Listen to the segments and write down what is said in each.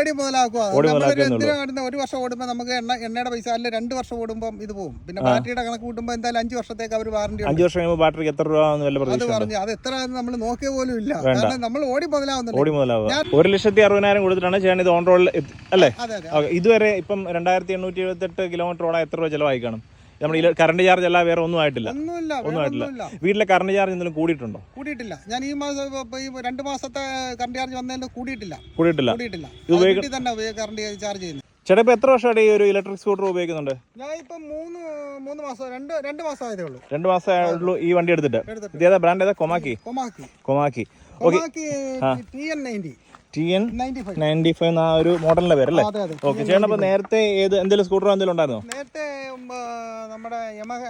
ഓടി മുതലാക്കുക. ഒരു വർഷം ഓടുമ്പോൾ നമുക്ക് എണ്ണ എണ്ണയുടെ പൈസ അല്ല രണ്ട് വർഷം ഓടുമ്പോൾ ഇത് പോകും പിന്നെ ബാറ്ററിയുടെ കണക്ക് കൂട്ടുമ്പോൾ എന്തായാലും അഞ്ച് വർഷത്തേക്ക് അവർ വാറണ്ടി അഞ്ച് വർഷം കഴിയുമ്പോൾ ബാറ്ററിക്ക് എത്ര രൂപ അത് പറഞ്ഞു. അത് എത്ര നമ്മൾ നോക്കിയ പോലും ഇല്ല. കാരണം നമ്മൾ ഓടി മുതലാവുന്നില്ല ഓടി മുതലാവുക. ഒരു ലക്ഷത്തി അറുപതിനായിരം കൊടുത്തിട്ടാണ് ചേട്ടൻ ഇത് ഓൺ റോഡിൽ അല്ലേ? ഇതുവരെ ഇപ്പം രണ്ടായിരത്തി എണ്ണൂറ്റി എഴുപത്തെട്ട് കിലോമീറ്റർ ഓടാൻ എത്ര രൂപ ചിലവായി കാണും? നമ്മുടെ കറണ്ട് ചാർജ് അല്ല വേറെ ഒന്നും ആയിട്ടില്ല. ഒന്നുമില്ല ഒന്നും ആയിട്ടില്ല. വീട്ടിലെ കറണ്ട് ചാർജ് എന്തെങ്കിലും കൂടിയിട്ടുണ്ടോ? കൂടിയിട്ടില്ല. ഞാൻ ഈ മാസം ഈ രണ്ട് മാസത്തെ കറണ്ട് ചാർജ് വന്നതിന് കൂടിയിട്ടില്ല. കൂടിയിട്ടില്ല. കൂടിയിട്ടില്ല. ഇത് തന്നെ കറണ്ട് ചാർജ് ചെയ്യുന്നത് ചേട്ടാ ഇപ്പൊ എത്ര വർഷമായിട്ട് ഈ ഒരു ഇലക്ട്രിക് സ്കൂട്ടർ ഉപയോഗിക്കുന്നുണ്ട്? ഞാൻ ഇപ്പൊ മൂന്ന് മൂന്ന് മാസം രണ്ട് രണ്ട് മാസം ആയതേ ഉള്ളൂ. രണ്ട് മാസമായുള്ളൂ ഈ വണ്ടി എടുത്തിട്ട്. ഇത് ഏതാ ബ്രാൻഡ് ഏതാ? Komaki. Komaki. Komaki. Okay. Komaki T N ninety. T N ninety five ആ ഒരു മോഡലിന്റെ പേരല്ലേ? അല്ലേ ഓക്കെ ചേട്ടൻ അപ്പൊ നേരത്തെ ഏത് എന്തെങ്കിലും സ്കൂട്ടർ എന്തെങ്കിലും ഉണ്ടായിരുന്നോ? നേരത്തെ നമ്മുടെ യമഹ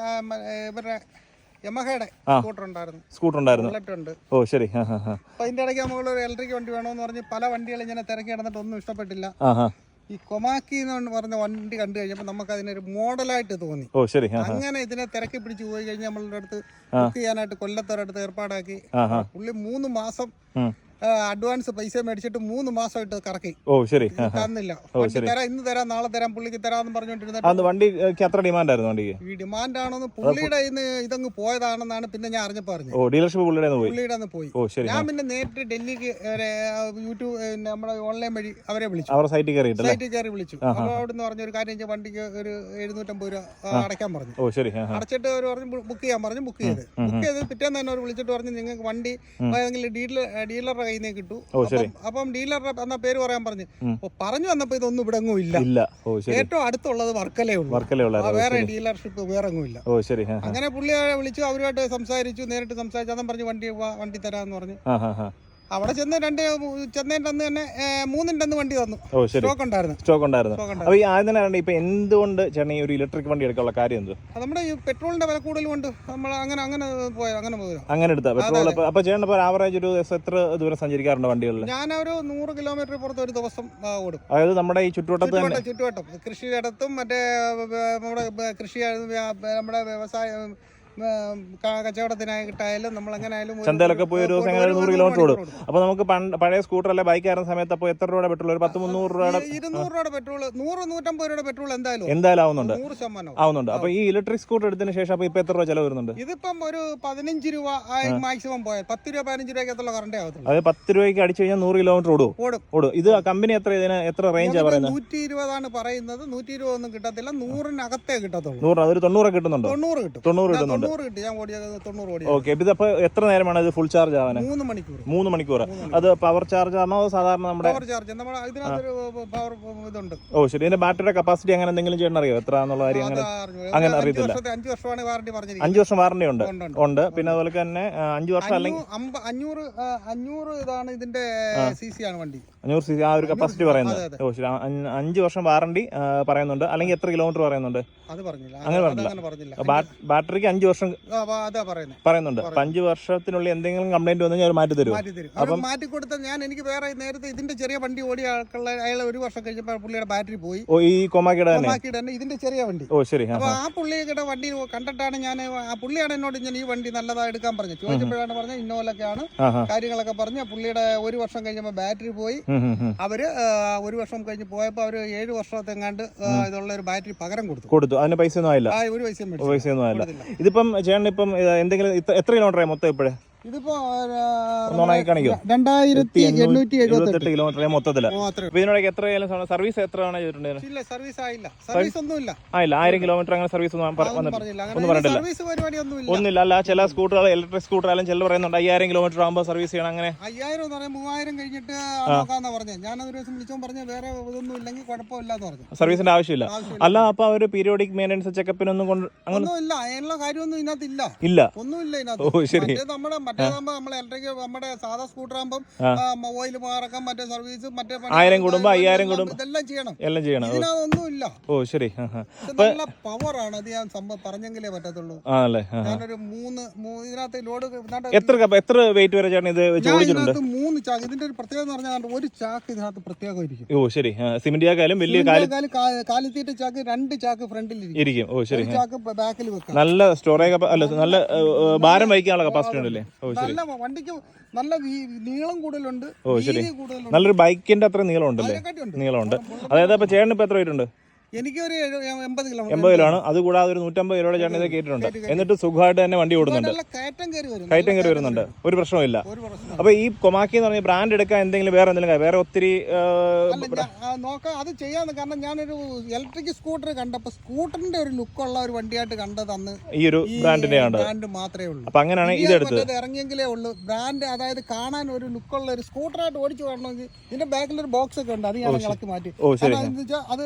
ഇവരുടെ യമഹയുടെ സ്കൂട്ടർ ഉണ്ടായിരുന്നു. സ്കൂട്ടർ ഓ ശരി. അപ്പൊ അതിന്റെ ഇടയ്ക്ക് നമ്മൾ ഒരു ഇലക്ട്രിക് വണ്ടി വേണമെന്ന് പറഞ്ഞ് പല വണ്ടികൾ ഇങ്ങനെ തിരക്കി നടന്നിട്ട് ഒന്നും ഇഷ്ടപ്പെട്ടില്ല. ഈ കൊമാക്കി എന്ന് പറഞ്ഞ വണ്ടി കണ്ടു കഴിഞ്ഞപ്പോൾ നമുക്ക് അതിനൊരു മോഡലായിട്ട് തോന്നി. ഓ ശരി. അങ്ങനെ ഇതിനെ തിരക്കി പിടിച്ച് പോയി കഴിഞ്ഞാൽ നമ്മളുടെ അടുത്ത് ബുക്ക് ചെയ്യാനായിട്ട് കൊല്ലത്തൊരടുത്ത് ഏർപ്പാടാക്കി. പുള്ളി മൂന്ന് മാസം അഡ്വാൻസ് പൈസ മേടിച്ചിട്ട് മൂന്ന് മാസമായിട്ട് കറക്കി. ഓ ശരി. തന്നില്ല. തരാം ഇന്ന് തരാം നാളെ തരാം പുള്ളിക്ക് തരാന്ന് പറഞ്ഞോണ്ടിരുന്ന വണ്ടി വണ്ടിക്ക് എത്ര ഡിമാൻഡ് ആയിരുന്നു വണ്ടിക്ക്? ഈ ഡിമാൻഡ് ആണെന്ന് പുള്ളിയുടെ ഇന്ന് ഇതങ്ങ് പോയതാണെന്നാണ് പിന്നെ ഞാൻ അറിഞ്ഞപ്പോ പറഞ്ഞു ഓ ഡീലർഷിപ്പ് പുള്ളിയുടെ പോയി? പുള്ളിയുടെ പോയി. ഓ ശരി. ഞാൻ പിന്നെ നേരിട്ട് ഡൽഹിക്ക് യൂട്യൂബ് നമ്മുടെ ഓൺലൈൻ വഴി അവരെ വിളിച്ചു. അവരുടെ സൈറ്റിൽ കയറി സൈറ്റിൽ കയറി വിളിച്ചു. അപ്പോൾ അവിടുന്ന് പറഞ്ഞ ഒരു കാര്യം ചെയ്യാൻ വണ്ടിക്ക് ഒരു എഴുന്നൂറ്റമ്പത് രൂപ അടയ്ക്കാൻ പറഞ്ഞു. ഓ ശരി. അടച്ചിട്ട് അവർ പറഞ്ഞു ബുക്ക് ചെയ്യാൻ പറഞ്ഞു ബുക്ക് ചെയ്ത്. ബുക്ക് ചെയ്ത് പിറ്റേന്ന് തന്നെ അവർ വിളിച്ചിട്ട് പറഞ്ഞു നിങ്ങൾക്ക് വണ്ടി ഏതെങ്കിലും ഡീലർ ഡീലറുടെ കയ്യിൽ നിന്ന് കിട്ടു. അപ്പം- ഡീലറുടെ എന്നാ പേര് പറയാൻ പറഞ്ഞു. പറഞ്ഞു വന്നപ്പോ ഇതൊന്നും ഇവിടെ എങ്ങും ഇല്ല. ഏറ്റവും അടുത്തുള്ളത് വർക്കലേ ഉള്ളൂ. വർക്കലേ ആ, വേറെ ഡീലർഷിപ്പ് വേറെ എങ്ങും ഇല്ല. ഓ ശരി. അങ്ങനെ പുള്ളിയെ വിളിച്ചു അവരുമായിട്ട് സംസാരിച്ചു നേരിട്ട് സംസാരിച്ചു. അതും പറഞ്ഞു വണ്ടി വണ്ടി തരാന്ന് പറഞ്ഞു. അവിടെ ചെന്ന് രണ്ട് ചെന്നതിന്റെ അന്ന് തന്നെ മൂന്നിന്റെ മൂന്നിന്റെ അന്ന് വണ്ടി തന്നു സ്റ്റോക്ക് ഉണ്ടായിരുന്നു. സ്റ്റോക്ക് ഉണ്ടായിരുന്നു. അപ്പോൾ ഈ ആദ്യം തന്നെ അറിയണ്ടേ ഇപ്പൊ എന്തുകൊണ്ട് ചേട്ടൻ ഈ ഒരു ഇലക്ട്രിക് വണ്ടി എടുക്കാനുള്ള കാര്യം എന്ത്? നമ്മുടെ ഈ പെട്രോളിന്റെ വില കൂടുതൽ കൊണ്ട് നമ്മൾ അങ്ങനെ അങ്ങനെ പോയത് അങ്ങനെ പോയത്. അങ്ങനെ എടുത്താ. പെട്രോൾ അപ്പൊ അപ്പൊ ചേട്ടൻ ആവറേജ് ഒരു ദിവസം എത്ര ദൂരം സഞ്ചരിക്കാറുണ്ട് വണ്ടികളിൽ ഞാൻ ഒരു നൂറ് കിലോമീറ്റർ പുറത്ത് ഒരു ദിവസം ഓടും. അതായത് നമ്മുടെ ഈ ചുറ്റുവട്ടത്ത് തന്നെ. ചുറ്റുവട്ടം. കൃഷിയിടത്തും മറ്റേ നമ്മുടെ കൃഷി നമ്മുടെ വ്യവസായ കച്ചവടത്തിനായിട്ടായാലും നമ്മൾ ചന്തയിലൊക്കെ പോയി ഒരു ദിവസം അങ്ങനെ നൂറ് കിലോമീറ്റർ ഓടും അപ്പോൾ അപ്പൊ നമുക്ക് പഴയ സ്കൂട്ടർ അല്ലെ ബൈക്ക് ആയിരുന്ന സമയത്ത് അപ്പോൾ എത്ര രൂപയുടെ പെട്രോൾ ഒരു പത്ത് മുന്നൂറ് രൂപയുടെ ഇരുന്നൂറ് രൂപയുടെ പെട്രോൾ നൂറ് നൂറ്റമ്പത് രൂപയുടെ പെട്രോൾ എന്തായാലും എന്തായാലും ആവുന്നുണ്ട്. നൂറ് ശതമാനം ആവുന്നുണ്ട്. അപ്പൊ ഈ ഇലക്ട്രിക് സ്കൂട്ടർ എടുത്തതിന് ശേഷം അപ്പൊ ഇപ്പൊ എത്ര രൂപ ചെലവ് വരുന്നുണ്ട്? ഇതിപ്പം ഒരു പതിനഞ്ച് രൂപ മാക്സിമം പോയാൽ. പത്ത് രൂപ പതിനഞ്ച് രൂപയ്ക്കകത്തുള്ള കറണ്ടേ ആവും അത് പത്ത് രൂപയ്ക്ക് അടിച്ചു കഴിഞ്ഞാൽ നൂറ് കിലോമീറ്റർ ഓടും. ഓടും. ഓടും. ഇത് കമ്പനി എത്ര ഇതിന് എത്ര റേഞ്ച് പറയുന്നത് നൂറ്റി ഇരുപതാണ് പറയുന്നത്. നൂറ്റി ഇരുപത് ഒന്നും കിട്ടത്തില്ല. നൂറിനകത്തേ കിട്ടത്തുള്ളൂ. നൂറ് അതൊരു തൊണ്ണൂറ് കിട്ടുന്നുണ്ടോ? തൊണ്ണൂറ് കിട്ടും. തൊണ്ണൂറ് കിട്ടുന്നുണ്ട്? ഓടിയത് ഓക്കെ. ഇത് എത്ര നേരമാണ് ഇത് ഫുൾ ചാർജ് ആവാൻ? മൂന്ന് മണിക്കൂർ മൂന്ന് മണിക്കൂർ അത് പവർ ചാർജ് ആണോ സാധാരണ നമ്മുടെ ഓ ശരി. ഇതിന്റെ ബാറ്ററിയുടെ കപ്പാസിറ്റി അങ്ങനെ എന്തെങ്കിലും ചെയ്യണം അറിയോ? എത്ര എന്നുള്ള കാര്യം അങ്ങനെ അങ്ങനെ അറിയത്തില്ല. അഞ്ചു വർഷം വാറണ്ടി ഉണ്ട്. ഉണ്ട്, ഉണ്ട്. ഉണ്ട്. പിന്നെ അതുപോലെ തന്നെ അഞ്ചു വർഷം അല്ലെങ്കിൽ അഞ്ഞൂറ് അഞ്ഞൂറ് ഇതാണ് ഇതിന്റെ സി സി ആണ് വണ്ടി. അഞ്ഞൂറ് സി ആ ഒരു കപ്പാസിറ്റി പറയുന്നത്. ഓ ശരി. അഞ്ചു വർഷം വാറണ്ടി പറയുന്നുണ്ട്. അല്ലെങ്കിൽ എത്ര കിലോമീറ്റർ പറയുന്നുണ്ട്? അങ്ങനെ പറഞ്ഞില്ല. ബാറ്ററിക്ക് അഞ്ച് വർഷം പറയുന്നുണ്ട്. അപ്പൊ അഞ്ച് വർഷത്തിനുള്ളിൽ എന്തെങ്കിലും കംപ്ലൈന്റ് വന്നു കഴിഞ്ഞാൽ മാറ്റി തരും മാറ്റി തരും. അപ്പം മാറ്റി കൊടുത്ത ഞാൻ എനിക്ക് വേറെ നേരത്തെ ഇതിന്റെ ചെറിയ വണ്ടി ഓടിയ ആൾക്കുള്ള അയാൾ ഒരു വർഷം കഴിഞ്ഞപ്പോൾ പുള്ളിയുടെ ബാറ്ററി പോയി. ഓ ഈ കൊമാക്കിയുടെ തന്നെ? ഇതിന്റെ ചെറിയ വണ്ടി. ഓ ശരി. അപ്പൊ ആ പുള്ളിയുടെ വണ്ടി കണ്ടിട്ടാണ് ഞാൻ ആ പുള്ളിയാണ് എന്നോട് ഞാൻ ഈ വണ്ടി നല്ലതാ എടുക്കാൻ പറഞ്ഞു ചോദിച്ചപ്പോഴാണ് പറഞ്ഞത് ഇന്നോലൊക്കെയാണ് കാര്യങ്ങളൊക്കെ പറഞ്ഞ് പുള്ളിയുടെ ഒരു വർഷം കഴിഞ്ഞപ്പോൾ ബാറ്ററി പോയി. അവർ ഒരു വർഷം കഴിഞ്ഞ് പോയപ്പോൾ അവർ ഏഴ് വർഷത്തെങ്ങാണ്ട് ഇതുള്ള ഒരു ബാറ്ററി പകരം കൊടുത്തു. കൊടുത്തു. അതിന് പൈസ ഒന്നും ആയില്ല. ആ ഒരു പൈസ ഒന്നും ആയില്ല. കൊടുത്തില്ല. ചേട്ടൻ ഇപ്പം ഇത് എന്തെങ്കിലും എത്ര കിലോമീറ്ററായി മൊത്തം ഇപ്പോഴേ? ഇതിപ്പോ ഒന്നോണായി കാണിക്കോ? രണ്ടായിരത്തി എണ്ണൂറ്റി എഴുപത്തി എഴുപത്തെട്ട്. കിലോമീറ്റർ മൊത്തത്തിൽ. ഇതിനോടൊക്കെ എത്ര സർവീസ് എത്ര ഇല്ല സർവീസ് ആയില്ല. സർവീസ് ഒന്നുമില്ല. ആയില്ല ആയിരം കിലോമീറ്റർ അങ്ങനെ സർവീസ് ഒന്നും പറഞ്ഞിട്ടില്ല. ഒന്നുമില്ല. അല്ല ചില സ്കൂട്ടറുകൾ ഇലക്ട്രിക് സ്കൂട്ടർ ആയാലും ചില പറയുന്നുണ്ട് അയ്യായിരം കിലോമീറ്റർ ആകുമ്പോൾ സർവീസ് ചെയ്യണം അങ്ങനെ. അയ്യായിരം എന്ന് പറയാൻ മൂവായിരം കഴിഞ്ഞിട്ട് നോക്കാന്നാ പറഞ്ഞു. ഞാൻ ഒരു ദിവസം വിളിച്ചോ പറഞ്ഞ വേറെ ഇതൊന്നും ഇല്ലെങ്കിൽ കുഴപ്പമില്ല എന്ന് പറഞ്ഞു. സർവീസിന്റെ ആവശ്യമില്ല. അല്ല അപ്പൊ അവർ പീരിയോഡിക് മെയിന്റെനൻസ് ചെക്കപ്പിനൊന്നും കൊണ്ട് അങ്ങനെ ഒന്നുമില്ല. ഒന്നും കാര്യമൊന്നും ഇതിനകത്ത് ഇല്ല. ഇല്ല. ഒന്നുമില്ല ഓ ശരി. നമ്മുടെ മറ്റേതാകുമ്പോ നമ്മളെ ഇലക്ട്രിക് നമ്മുടെ സാധാ സ്കൂട്ടർ ആകുമ്പോൾ ഓയിൽ മാറക്കം മറ്റേ സർവീസ് മറ്റേ ആയിരം കൂടുമ്പോ അയ്യായിരം കൂടുമ്പോ ഇതെല്ലാം ചെയ്യണം. എല്ലാം ചെയ്യണം. ഓ, ഇതിനകത്തൊന്നുമില്ല. ഓ ശരി. നല്ല പവർ ആണ്. അത് ഞാൻ സംഭവം പറഞ്ഞെങ്കിലേ പറ്റത്തുള്ളൂ. ആണല്ലേ. ഞാനൊരു മൂന്ന് ഇതിനകത്ത് ലോഡ് എത്ര എത്ര വെയിറ്റ് വരെ ചേട്ടൻ ഇത് ഇതിനകത്ത് മൂന്ന് ചാക്ക് ഇതിന്റെ ഒരു പ്രത്യേകത എന്ന് പറഞ്ഞാൽ ഒരു ചാക്ക് ഇതിനകത്ത് പ്രത്യേകം ഇരിക്കും ഓ ശരി. സിമെന്റ് ചാക്കായാലും വലിയ കാൽ കാൽ കാലിത്തീറ്റ ചാക്ക് രണ്ട് ചാക്ക് ഫ്രണ്ടിൽ ഇരിക്കും. ഓ ശരി. ചാക്ക് ബാക്കിൽ വെക്കാം. നല്ല സ്റ്റോറേജ് അല്ല നല്ല ഭാരം വഹിക്കാനുള്ള കപ്പാസിറ്റി ഉണ്ടല്ലേ? നല്ല വണ്ടിക്ക് നല്ല നീളം കൂടുതലുണ്ട് ഓ, ശരി. നല്ലൊരു ബൈക്കിന്റെ അത്ര നീളം ഉണ്ടല്ലേ. നീളമുണ്ട്. അതായത് അപ്പൊ ചേട്ടന് ഇപ്പൊ എത്ര വെയിറ്റ് എനിക്ക് ഒരു എഴു- എൺപത് കിലോ എൺപത് കിലോ ആണ് അത് കൂടാതെ ഒരു നൂറ്റമ്പത് കിലോയുടെ ചേട്ടൻ ഇത് കേട്ടിട്ടുണ്ട്. എന്നിട്ട് സുഖമായിട്ട് തന്നെ വണ്ടി ഓടുന്നുണ്ട്. കയറ്റം കയറി വരുന്നുണ്ട്. ഒരു പ്രശ്നവുമില്ല അപ്പൊ ഈ കൊമാക്കി എന്ന് പറഞ്ഞ ബ്രാൻഡ് എടുക്കാൻ എന്തെങ്കിലും വേറെ എന്തെങ്കിലും വേറെ ഒത്തിരി നോക്കാം. അത് ചെയ്യാന്ന് കാരണം ഞാനൊരു ഇലക്ട്രിക് സ്കൂട്ടർ കണ്ടപ്പോ സ്കൂട്ടറിന്റെ ഒരു ലുക്കുള്ള ഒരു വണ്ടിയായിട്ട് കണ്ടത് അന്ന് ഈ ഒരു ബ്രാൻഡിന്റെ ബ്രാൻഡ് മാത്രമേ ഉള്ളൂ. അപ്പൊ അങ്ങനെയാണ് ഇത് എടുത്ത് ഇതെടുത്തത് മറ്റേത് ഇറങ്ങിയെങ്കിലേ ഉള്ളൂ. ബ്രാൻഡ് അതായത് കാണാൻ ഒരു ലുക്കുള്ള ഒരു സ്കൂട്ടറായിട്ട് ഓടിച്ചു വരണമെങ്കിൽ ഇതിന്റെ ബാക്കിൽ ഒരു ബോക്സ് ഒക്കെ ഉണ്ട്. അത് ഞാൻ ഇളക്കി മാറ്റി. അത്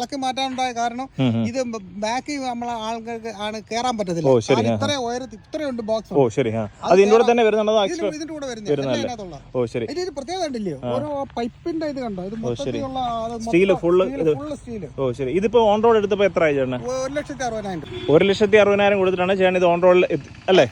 ഇളക്കി മാറ്റാനുണ്ടായ കാരണം. ഇത് ബാക്കി നമ്മളെ ആൾക്കാർക്ക് ആണ് കേറാൻ പറ്റത്തില്ല. ഇത്രയും ഇത്രയുണ്ട് ബോക്സ് ഓ ശരി ആ. ഇതിന്റെ കൂടെ തന്നെ വരുന്നുണ്ടോ ഇതിന്റെ കൂടെ വരുന്നത് ഓ ശരി. ഇതിന് പ്രത്യേകത ഉണ്ടല്ലോ ഓരോ പൈപ്പിന്റെ ഇത് കണ്ടോ? ഇത് മൊത്തത്തിലുള്ള സ്റ്റീൽ. ഫുള്ള് സ്റ്റീൽ ഓ ശരി. ഇതിപ്പോ ഓൺ റോഡ് എടുത്തപ്പോ എത്ര ആയി ചേട്ടന്? ഒരു ലക്ഷത്തി അറുപതിനായിരം. ഒരു ലക്ഷത്തി അറുപതിനായിരം കൊടുത്തിട്ടാണ് ചേട്ടൻ ഇത് ഓൺ റോഡിൽ അല്ലേ?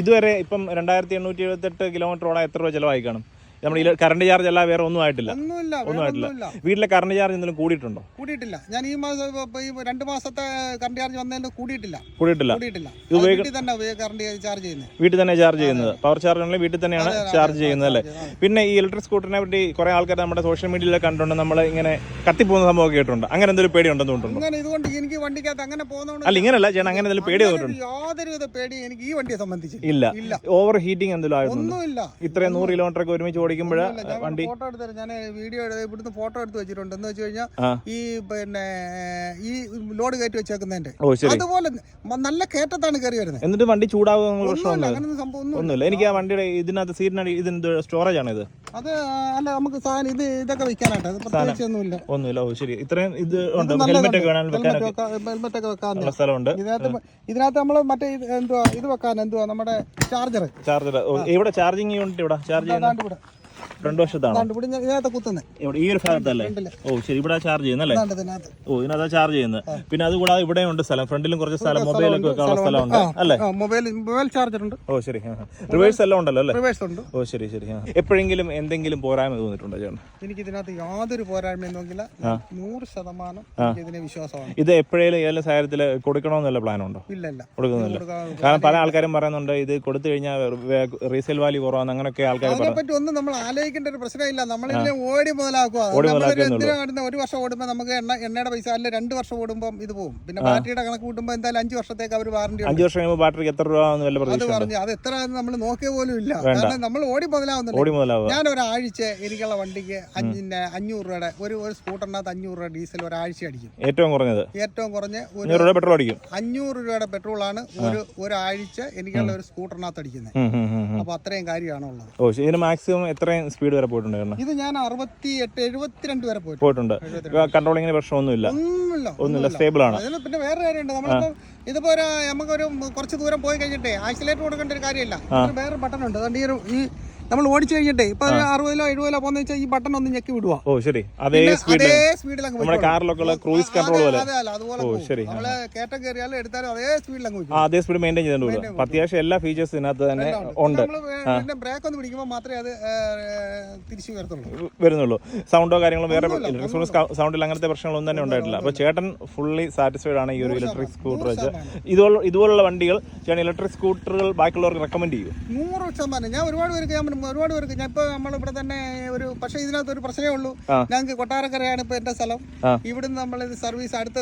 ഇതുവരെ ഇപ്പം രണ്ടായിരത്തി എണ്ണൂറ്റി എഴുപത്തെട്ട് കിലോമീറ്റർ ഓടാൻ എത്ര രൂപ ചിലവായി കാണും? നമ്മൾ ഈ കറണ്ട് ചാർജ് അല്ല വേറെ ഒന്നും ആയിട്ടില്ല. ഒന്നുമില്ല ഒന്നും ആയിട്ടില്ല. വീട്ടിലെ കറണ്ട് ചാർജ് എന്തെങ്കിലും കൂടിയിട്ടുണ്ടോ? കൂടിയിട്ടില്ല. ഞാൻ ഈ മാസം ഈ രണ്ട് മാസത്തെ കറണ്ട് ചാർജ് വന്നതിന്റെ കൂടിയിട്ടില്ല. കൂടിയിട്ടില്ല. കൂടിയിട്ടില്ല. വീട്ടിൽ തന്നെ കറണ്ട് ചാർജ് ചെയ്യുന്നത് വീട്ടിൽ തന്നെ ചാർജ് ചെയ്യുന്നത്. പവർ ചാർജ് ആണെങ്കിൽ വീട്ടിൽ തന്നെയാണ് ചാർജ് ചെയ്യുന്നത് അല്ലേ? പിന്നെ ഈ ഇലക്ട്രിക് സ്കൂട്ടറിനെ പറ്റി കുറെ ആൾക്കാർ നമ്മുടെ സോഷ്യൽ മീഡിയയിൽ കണ്ടുകൊണ്ട് നമ്മൾ ഇങ്ങനെ കത്തിപ്പോകുന്ന സംഭവം കേട്ടിട്ടുണ്ട്. അങ്ങനെ എന്തെങ്കിലും പേടി ഉണ്ടെന്ന് തോന്നുന്നുണ്ട്? അങ്ങനെ ഇതുകൊണ്ട് എനിക്ക് വണ്ടിക്കകത്ത് അങ്ങനെ പോകുന്നതുകൊണ്ട് അല്ല ഇങ്ങനെയല്ല ചേട്ടൻ അങ്ങനെ എന്തെങ്കിലും പേടി ഒരു യാതൊരുവിധ പേടി എനിക്ക് ഈ വണ്ടിയെ സംബന്ധിച്ച് ഇല്ല. ഇല്ല. ഓവർ ഹീറ്റിംഗ് എന്തെങ്കിലും ആയിരുന്നു? ഒന്നുമില്ല. ഇത്രയും നൂറ് കിലോമീറ്റർ ഒക്കെ ഒരുമിച്ച് ഓടിക്കുമ്പോൾ വണ്ടി ഫോട്ടോ എടുത്തരാം ഞാൻ വീഡിയോ ഇവിടുന്ന് ഫോട്ടോ എടുത്ത് വെച്ചിട്ടുണ്ട്. എന്ന് വെച്ച് കഴിഞ്ഞാൽ ഈ പിന്നെ ഈ ലോഡ് കയറ്റി വെച്ചേക്കുന്നതിന്റെ. അതുപോലെ നല്ല കയറ്റത്താണ് കയറി വരുന്നത്. എന്നിട്ട് വണ്ടി ചൂടാകുന്ന ഒന്നുമില്ല എനിക്ക് ആ വണ്ടിയുടെ ഇതിനകത്ത് സീറ്റിനടി ഇതിന്റെ സ്റ്റോറേജ് ആണ് ഇത് അത് അല്ല നമുക്ക് സാധനം ഇത് ഇതൊക്കെ വെക്കാനായിട്ട് അത് പ്രത്യേകിച്ച് ഒന്നുമില്ല. ഓ ശരി. ഇത്രയും ഇത് ഉണ്ട്. ഹെൽമെറ്റ് ഒക്കെ ഹെൽമെറ്റ് ഒക്കെ വെക്കാൻ സ്ഥലമുണ്ട്. ഇതിനകത്ത് ഇതിനകത്ത് നമ്മൾ മറ്റേ എന്തുവാ ഇത് വെക്കാൻ എന്തുവാ? നമ്മുടെ ചാർജർ ചാർജർ ഇവിടെ ചാർജിങ് യൂണിറ്റ് ഇവിടെ? ചാർജ് ചെയ്യുന്നുണ്ട് ഇവിടെ. ഫ്രണ്ട് വശത്താണ് ഇവിടെ ഈ ഒരു ഭാഗത്തല്ലേ? ഓ ശരി ഇവിടെ ചാർജ് ചെയ്യുന്നല്ലേ? ഓ ഇതിനകത്ത് ചാർജ് ചെയ്യുന്നത്. പിന്നെ അത് കൂടാതെ ഇവിടെ ഉണ്ട് സ്ഥലം. ഫ്രണ്ടിലും കുറച്ച് സ്ഥലം മൊബൈലൊക്കെ വെക്കാനുള്ള സ്ഥലമുണ്ട്. അല്ലേ? മൊബൈൽ മൊബൈൽ ചാർജർ ഉണ്ട്. ഓ ശരി. റിവേഴ്സ് എല്ലാം ഉണ്ടല്ലോ അല്ലേ? റിവേഴ്സ് ഉണ്ട്. ഓ ശരി ശരി. എപ്പോഴെങ്കിലും എന്തെങ്കിലും പോരായ്മ തോന്നിയിട്ടുണ്ടോ ചേട്ടൻ എനിക്ക് ഇതിനകത്ത് യാതൊരു പോരായ്മ നോക്കില്ല നൂറ് ശതമാനം എനിക്ക് ഇതിനെ വിശ്വാസമാണ്. ഇത് എപ്പോഴേലും ഏതെങ്കിലും സാഹചര്യത്തിൽ കൊടുക്കണമെന്നുള്ള പ്ലാൻ ഉണ്ടോ ഇല്ല ഇല്ല. കൊടുക്കുന്നില്ല. കാരണം പല ആൾക്കാരും പറയുന്നുണ്ട് ഇത് കൊടുത്തു കഴിഞ്ഞാൽ റീസെയിൽ വാല്യൂ കുറവാന്ന്. അങ്ങനെയൊക്കെ ആൾക്കാർ അതിനെ പറഞ്ഞു പറ്റി ഒന്നും നമ്മൾ ആലോചിക്കേണ്ട ഒരു പ്രശ്നമില്ല. നമ്മളിതിനെ ഓടി മുതലാക്കുക. ഓടി നമ്മൾ മുതലാക്കുക എന്തിനാ ഒരു വർഷം ഓടുമ്പോൾ നമുക്ക് എണ്ണ എണ്ണയുടെ പൈസ അല്ലെ രണ്ട് വർഷം ഓടുമ്പോൾ ഇത് പോകും പിന്നെ ബാറ്ററിയുടെ കണക്ക് കൂട്ടുമ്പോൾ എന്തായാലും അഞ്ച് വർഷത്തേക്ക് അവർ വാറണ്ടി അഞ്ച് വർഷം കഴിയുമ്പോൾ ബാറ്ററിക്ക് എത്ര രൂപ എന്ന് വല്ല അത് പറഞ്ഞു. അത് എത്ര നമ്മൾ നോക്കിയ പോലും ഇല്ല. കാരണം നമ്മൾ ഓടി മുതലാവുന്നുണ്ട്. ഞാൻ ഒരാഴ്ച എനിക്കുള്ള വണ്ടിക്ക് അഞ്ചിന്റെ അഞ്ഞൂറ് രൂപയുടെ ഒരു ഒരു സ്കൂട്ടറിനകത്ത് അഞ്ഞൂറ് രൂപ ഡീസൽ ഒരാഴ്ച അടിക്കും. ഏറ്റവും കുറഞ്ഞത്? ഏറ്റവും കുറഞ്ഞ ഒരു പെട്രോൾ അടിക്കും. അഞ്ഞൂറ് രൂപയുടെ പെട്രോളാണ് ഒരു ഒരാഴ്ച എനിക്കുള്ള ഒരു സ്കൂട്ടറിനകത്ത് അടിക്കുന്നത്. അപ്പൊ അത്രയും കാര്യമാണ് ഉള്ളത്. ഓ ശരി. മാക്സിമം മാക്സിമം എത്രയും സ്പീഡ് വരെ പോയിട്ടുണ്ട് കാരണം? ഇത് ഞാൻ അറുപത്തി എട്ട് എഴുപത്തിരണ്ട് വരെ പോയിട്ടുണ്ട്. പോയിട്ടുണ്ട്. കൺട്രോളിങ്ങിന് പ്രശ്നമൊന്നുമില്ല. ഒന്നുമില്ല ഒന്നുമില്ല സ്റ്റേബിൾ ആണ്. അതിന് പിന്നെ വേറെ കാര്യമുണ്ട്. നമ്മളിപ്പോ ഇതിപ്പോ ഒരു നമുക്കൊരു കുറച്ച് ദൂരം പോയി കഴിഞ്ഞിട്ടേ ആക്സിലേറ്റർ കൊടുക്കേണ്ട ഒരു കാര്യമില്ല. വേറെ ബട്ടൺ ഉണ്ട്. അതുകൊണ്ട് ഈ ഒരു ഈ നമ്മൾ ഓടിച്ചു കഴിഞ്ഞിട്ടേ ഇപ്പൊ അറുപതിലോ എഴുപതിലോ പോകുന്ന വെച്ചാൽ ഈ ബട്ടൺ ഒന്ന് ഞെക്കി വിടുക. ഓ ശരി. അതേ സ്പീഡിൽ നമ്മുടെ കാറിലൊക്കെ ഉള്ള ക്രൂയിസ് കൺട്രോൾ പോലെ. ഓ. ശരി. നമ്മൾ കയറ്റം കയറിയാലും എടുത്താലും അതേ സ്പീഡിൽ അങ്ങ് ആ അതേ സ്പീഡ് മെയിന്റെയിൻ ചെയ്തിട്ടുണ്ട് അത്യാവശ്യം എല്ലാ ഫീച്ചേഴ്സ് ഇതിനകത്ത് തന്നെ ഉണ്ട്. ബ്രേക്ക് ഒന്ന് പിടിക്കുമ്പോൾ മാത്രമേ അത് തിരിച്ചു വരത്തുള്ളൂ. വരുന്നുള്ളൂ. സൗണ്ടോ കാര്യങ്ങളോ വേറെ ഇലക്ട്രിക് സൗണ്ടിൽ അങ്ങനത്തെ പ്രശ്നങ്ങളൊന്നും തന്നെ ഉണ്ടായിട്ടില്ല. അപ്പോൾ ചേട്ടൻ ഫുള്ളി സാറ്റിസ്ഫൈഡ് ആണ് ഈ ഒരു ഇലക്ട്രിക് സ്കൂട്ടർ വെച്ച്. ഇതുപോലെ ഇതുപോലുള്ള വണ്ടികൾ ചേട്ടൻ ഇലക്ട്രിക് സ്കൂട്ടറുകൾ ബാക്കിയുള്ളവർക്ക് റെക്കമെൻഡ് ചെയ്യും. നൂറ് ശതമാനം. ഞാൻ ഒരുപാട് പേർക്ക് ഞാൻ ഒരുപാട് പേർക്ക് ഞാൻ ഇപ്പൊ നമ്മളിവിടെ തന്നെ ഒരു പക്ഷേ ഇതിനകത്ത് ഒരു പ്രശ്നമേ ഉള്ളൂ. ഞങ്ങൾക്ക് കൊട്ടാരക്കരയാണ് ഇപ്പൊ എന്റെ സ്ഥലം. ഇവിടുന്ന് നമ്മൾ സർവീസ് അടുത്ത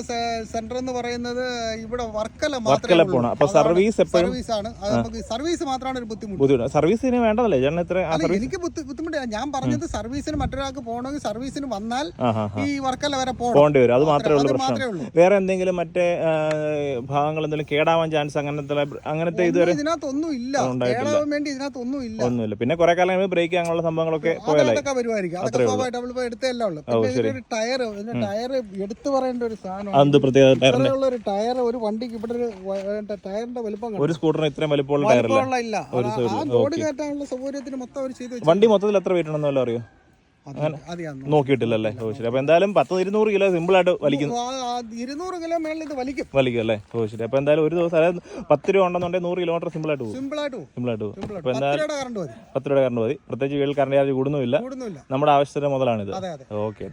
സെന്റർ എന്ന് പറയുന്നത് ഇവിടെ വർക്കല വർക്കല മാത്രമേ പോണം. അപ്പൊ സർവീസ് എപ്പോഴും സർവീസ് ആണ് അത് നമുക്ക് സർവീസ് മാത്രമാണ് ഒരു ബുദ്ധിമുട്ട്. സർവീസിന് വേണ്ടതല്ലേ? ചേട്ടൻ എത്ര സർവീസ് എനിക്ക് ബുദ്ധി- ബുദ്ധിമുട്ടില്ല ഞാൻ പറഞ്ഞത് സർവീസിന് മറ്റൊരാൾക്ക് പോകണമെങ്കിൽ സർവീസിന് വന്നാൽ ഈ വർക്കല വരെ പോകണം പോകേണ്ടി വരും. അത് മാത്രമേ ഉള്ളൂ പ്രശ്നം. വേറെ എന്തെങ്കിലും മറ്റേ ഭാഗങ്ങൾ എന്തെങ്കിലും കേടാവാൻ ചാൻസ് അങ്ങനത്തെ അങ്ങനത്തെ ഒന്നും ഇതുവരെ ഇതിനകത്തൊന്നും ഇല്ല. കേടാവാൻ വേണ്ടി ഇതിനകത്തൊന്നും ഇല്ല. ഒന്നുമില്ല. പിന്നെ കുറെ കാലം കഴിയുമ്പോൾ ബ്രേക്ക് അങ്ങനെയുള്ള സംഭവങ്ങളൊക്കെ അതൊക്കെ വരുമായിരിക്കും അതൊക്കെ നമ്മളിപ്പോ എടുത്തല്ലേ ഉള്ളു. പിന്നെ ടയർ എടുത്തു പറയേണ്ട ഒരു സാധനം പ്രത്യേകത? ഒരു ടയർ ഒരു വണ്ടിക്ക് ഇവിടെ ഒരു ടയറിന്റെ വലുപ്പം ഒരു സ്കൂട്ടറിന് ഇത്രയും വലുപ്പമുള്ള ടയർ ഇല്ല. ലോഡ് കയറ്റാനുള്ള സൗകര്യത്തിന് മൊത്തം അവർ ചെയ്തു വണ്ടി മൊത്തത്തിൽ എത്ര വെയിറ്റ് അറിയോ? ഞാൻ നോക്കിയിട്ടില്ലല്ലേ? ഓ ശരി. അപ്പൊ എന്തായാലും പത്ത് ഇരുന്നൂറ് കിലോ സിമ്പിൾ ആയിട്ട് വലിക്കുന്നു ഇരുന്നൂറ് കിലോ മേളിൽ ഇത് വലിക്കും. വലിക്കും അല്ലേ? ഓ ശരി. അപ്പൊ എന്തായാലും ഒരു ദിവസം അതായത് പത്ത് രൂപ ഉണ്ടെന്നുണ്ടെങ്കിൽ നൂറ് കിലോമീറ്റർ സിമ്പിൾ ആയിട്ട് പോകും. സിമ്പിൾ ആയിട്ട് പോകും. സിമ്പിൾ ആയിട്ട് പോകും. അപ്പോൾ എന്തായാലും പത്ത് രൂപയുടെ കറണ്ട് മതി. രൂപ കറണ്ട് മതി. പ്രത്യേകിച്ച് വീട്ടിൽ കറണ്ട് ചാർജ് കൂടുന്നുമില്ല. കൂടുന്നില്ല നമ്മുടെ ആവശ്യത്തിന് മുതലാണിത്. ഓക്കെ.